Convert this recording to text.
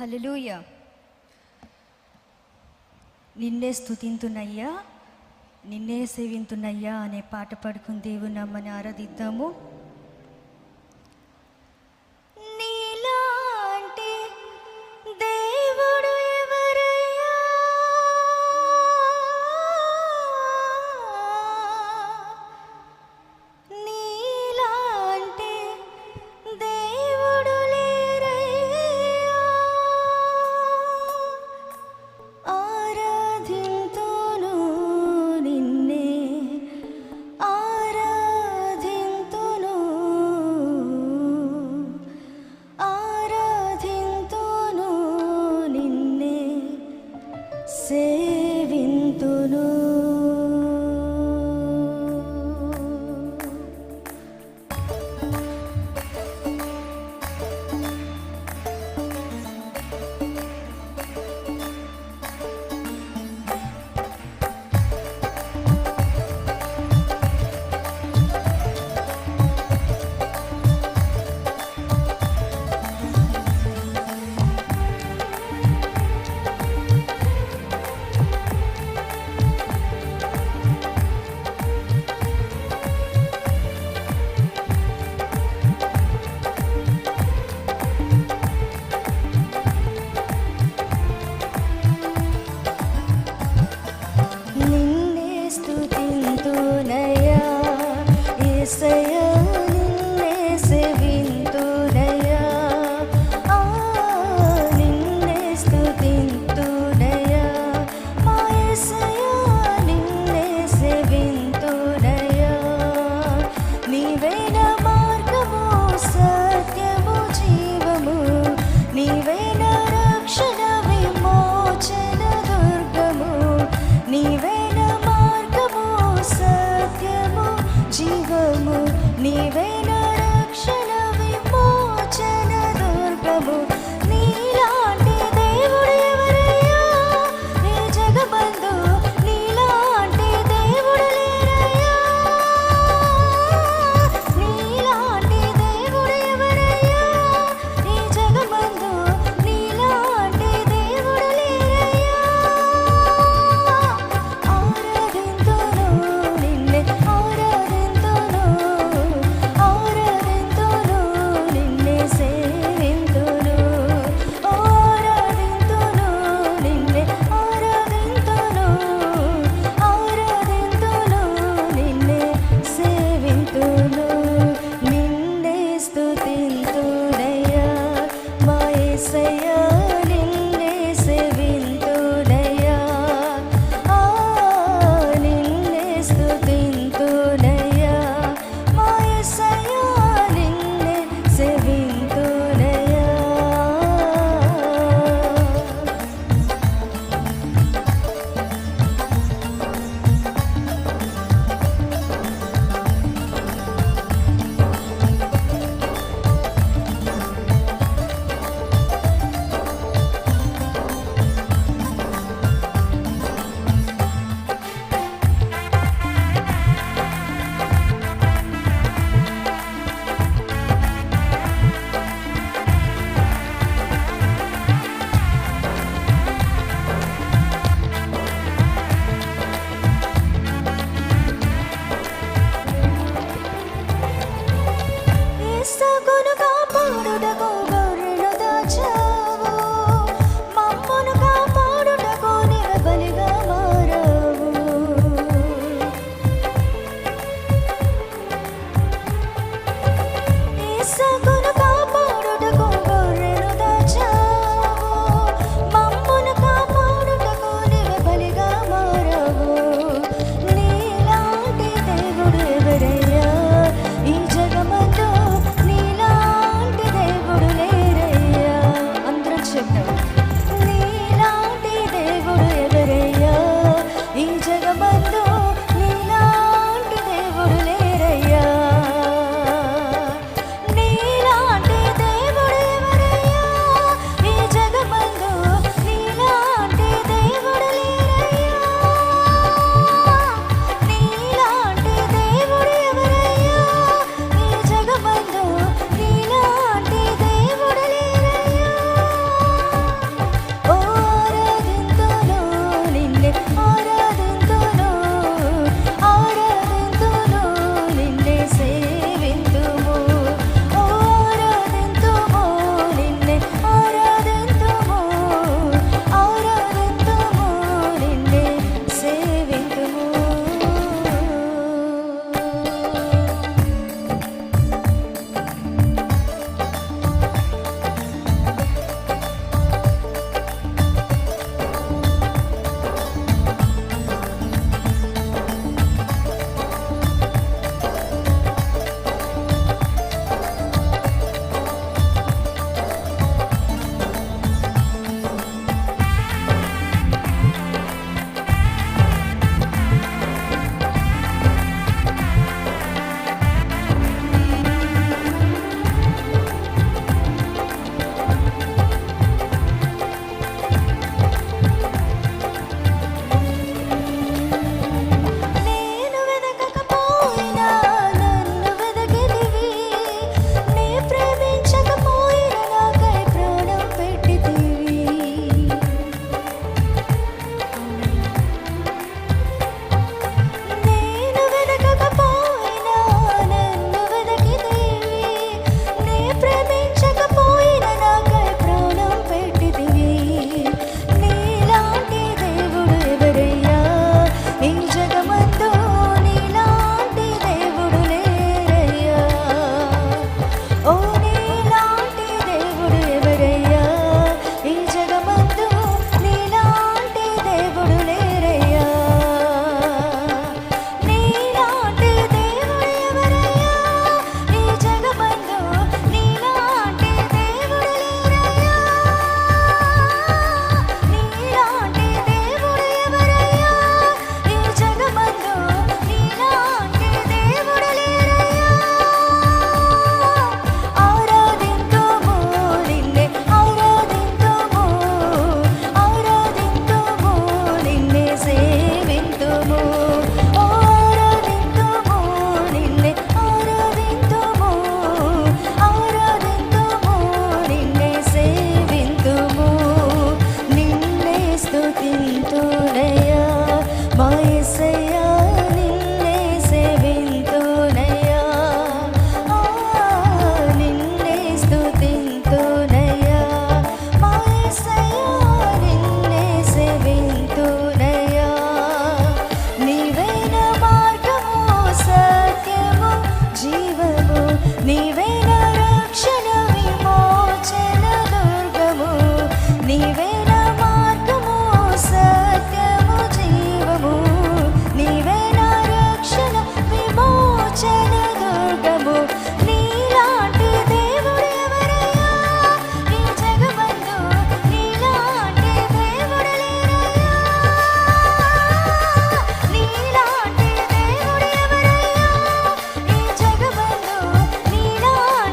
హల్లెలూయా. నిన్నే స్థుతింతున్నయ్యా నిన్నే సేవింతున్నయ్యా అనే పాట పాడుకుని దేవుని నమ్మని ఆరాధిద్దాము. సేవింతును. స్థుతింతునయా ఏసయా myself ನೀವೇ